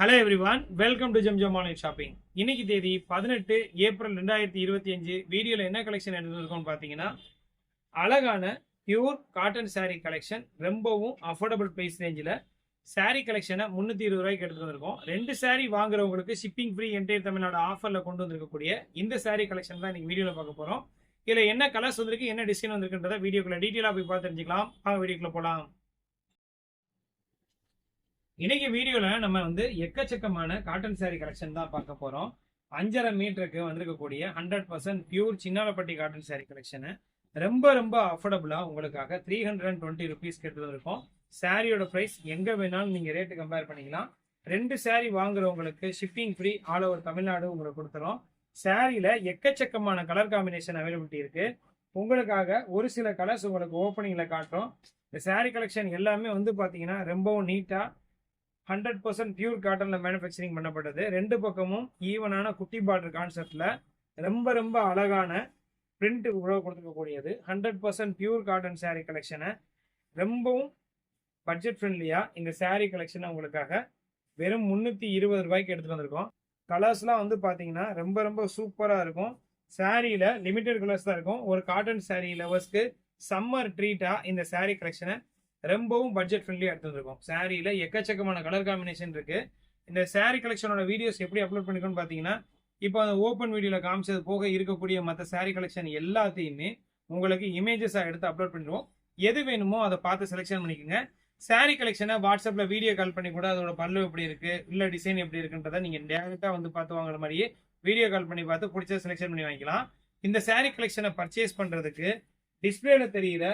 Hello everyone welcome to Jamjam online shopping இன்னைக்கு தேதி பதினெட்டு ஏப்ரல் ரெண்டாயிரத்தி இருபத்தி அஞ்சு வீடியோவில் என்ன கலெக்ஷன் எடுத்துருக்கோம்னு பார்த்தீங்கன்னா அழகான பியூர் காட்டன் சாரீ கலெக்ஷன் ரொம்பவும் அஃபோர்டபுள் ப்ரைஸ் ரேஞ்சில் சாரீ கலெக்ஷனை முந்நூற்றி இருபது ரூபாய்க்கு எடுத்து வந்திருக்கோம். ரெண்டு சாரீ வாங்குறவங்களுக்கு ஷிப்பிங் ஃப்ரீ என்டையர் தமிழ்நாடு ஆஃபரில் கொண்டு வந்திருக்கக்கூடிய இந்த சாரீ கலெக்ஷன் தான் இன்னைக்கு வீடியோவில் பார்க்க போகிறோம் இதில் என்ன கலர்ஸ் வந்திருக்கு என்ன டிசைன் வந்திருக்குன்றத வீடியோக்குள்ள டீட்டெயிலாக போய் பார்த்து தெரிஞ்சுக்கலாம். வாங்க வீடியோக்குள்ள போகலாம் இன்னைக்கு வீடியோல நம்ம வந்து எக்கச்சக்கமான காட்டன் saree கலெக்ஷன் தான் பார்க்க போறோம். அஞ்சரை மீட்டருக்கு வந்திருக்கக்கூடிய hundred percent pure Chinnalapatti cotton saree collection ரொம்ப ரொம்ப அஃபோர்டபுளா உங்களுக்காக three hundred and twenty rupees கேட்டுருக்கோம் சாரியோட ப்ரைஸ் எங்க வேணாலும் நீங்க ரேட்டு கம்பேர் பண்ணிக்கலாம். ரெண்டு saree வாங்குறவங்களுக்கு shipping free all over Tamil Nadu உங்களுக்கு கொடுத்துரும் சாரியில எக்கச்சக்கமான கலர் காம்பினேஷன் அவைலபிலிட்டி இருக்கு. உங்களுக்காக ஒரு சில கலர்ஸ் உங்களுக்கு ஓப்பனிங்ல காட்டுறோம். இந்த saree கலெக்ஷன் எல்லாமே வந்து பாத்தீங்கன்னா ரொம்பவும் நீட்டா ஹண்ட்ரட் பர்சன்ட் பியூர் காட்டனில் மேனுஃபேக்சரிங் பண்ணப்பட்டது. ரெண்டு பக்கமும் ஈவனான குட்டி பார்டர் கான்செப்டில் ரொம்ப ரொம்ப அழகான பிரிண்ட் உழவு கொடுத்துருக்கக்கூடியது hundred percent pure cotton sari கலெக்ஷனை ரொம்பவும் பட்ஜெட் ஃப்ரெண்ட்லியாக இந்த சாரீ கலெக்ஷனை உங்களுக்காக வெறும் முந்நூற்றி இருபது ரூபாய்க்கு எடுத்துகிட்டு வந்திருக்கோம். கலர்ஸ்லாம் வந்து பார்த்தீங்கன்னா ரொம்ப ரொம்ப சூப்பராக இருக்கும். சாரியில் லிமிட்டெட் கலர்ஸ் தான் இருக்கும். ஒரு காட்டன் saree லவர்ஸ்க்கு சம்மர் ட்ரீட்டாக இந்த சாரீ கலெக்ஷனை ரொம்பவும் பட்ஜெட் ஃப்ரெண்ட்லியாக எடுத்துருக்கோம் சாரியில் எக்கச்சக்கமான கலர் காம்பினேஷன் இருக்குது இந்த saree கலெக்ஷனோட வீடியோஸ் எப்படி அப்லோட் பண்ணிக்கணும்னு பார்த்தீங்கன்னா இப்போ அந்த ஓப்பன் வீடியோவில் காமிச்சது போக இருக்கக்கூடிய மற்ற saree கலெக்ஷன் எல்லாத்தையுமே உங்களுக்கு இமேஜஸாக எடுத்து அப்லோட் பண்ணிடுவோம். எது வேணுமோ அதை பார்த்து செலெக்ஷன் பண்ணிக்கோங்க. Saree கலெக்ஷனை வாட்ஸ்அப்பில் வீடியோ கால் பண்ணி கூட அதோட பல்லு எப்படி இருக்குது இல்லை டிசைன் எப்படி இருக்குன்றதை நீங்கள் டேரெக்டாக வந்து பார்த்து வாங்குற மாதிரியே வீடியோ கால் பண்ணி பார்த்து பிடிச்ச செலெக்ஷன் பண்ணி வாங்கிக்கலாம். இந்த saree கலெக்ஷனை பர்ச்சேஸ் பண்ணுறதுக்கு டிஸ்பிளேல தெரியிற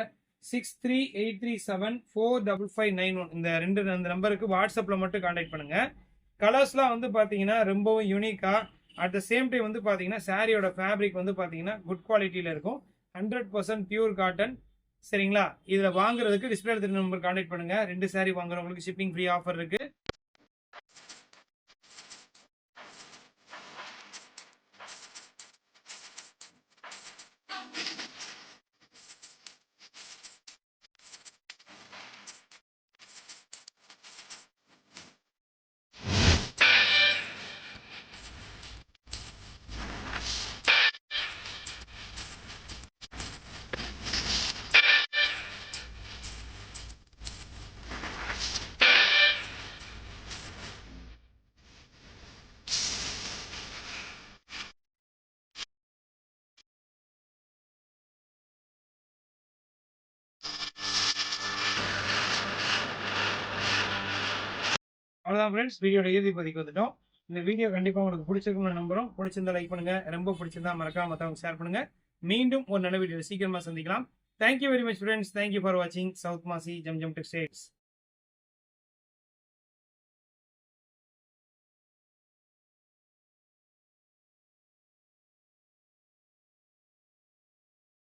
six three eight three seven four double five nine one இந்த ரெண்டு அந்த நம்பருக்கு வாட்ஸ்அப்பில் மட்டும் காண்டாக்ட் பண்ணுங்க. கலர்ஸ்லாம் வந்து பார்த்தீங்கன்னா ரொம்பவும் யூனிக்காக அட் த சேம் டைம் வந்து பார்த்தீங்கன்னா சாரியோட ஃபேப்ரிக் வந்து பார்த்தீங்கன்னா குட் குவாலிட்டியில் இருக்கும். ஹண்ட்ரட் பர்சன்ட் பியூர் காட்டன் சரிங்களா? இதில் வாங்குறதுக்கு டிஸ்பிளே தெரிஞ்ச நம்பர் காண்டாக்ட் பண்ணுங்கள் ரெண்டு சாரி வாங்குறவங்களுக்கு ஷிப்பிங் ஃப்ரீ ஆஃபர் இருக்குது அவ்வளோதான் ஃப்ரெண்ட்ஸ் வீடியோட இறுதி பதிக்கு வந்துட்டோம். இந்த வீடியோ கண்டிப்பாக உங்களுக்கு பிடிச்சிருக்கும்னு நம்புறோம். பிடிச்சிருந்தா லைக் பண்ணுங்க. ரொம்ப பிடிச்சிருந்தா மறக்காம மற்றவங்க ஷேர் பண்ணுங்க. மீண்டும் ஒரு நல்ல வீடியோ சீக்கிரமாக சந்திக்கலாம். Thank you very much friends thank you for வாட்சிங் சவுத் மாசி ஜம் ஜம் டெக்ஸ்டைல்ஸ்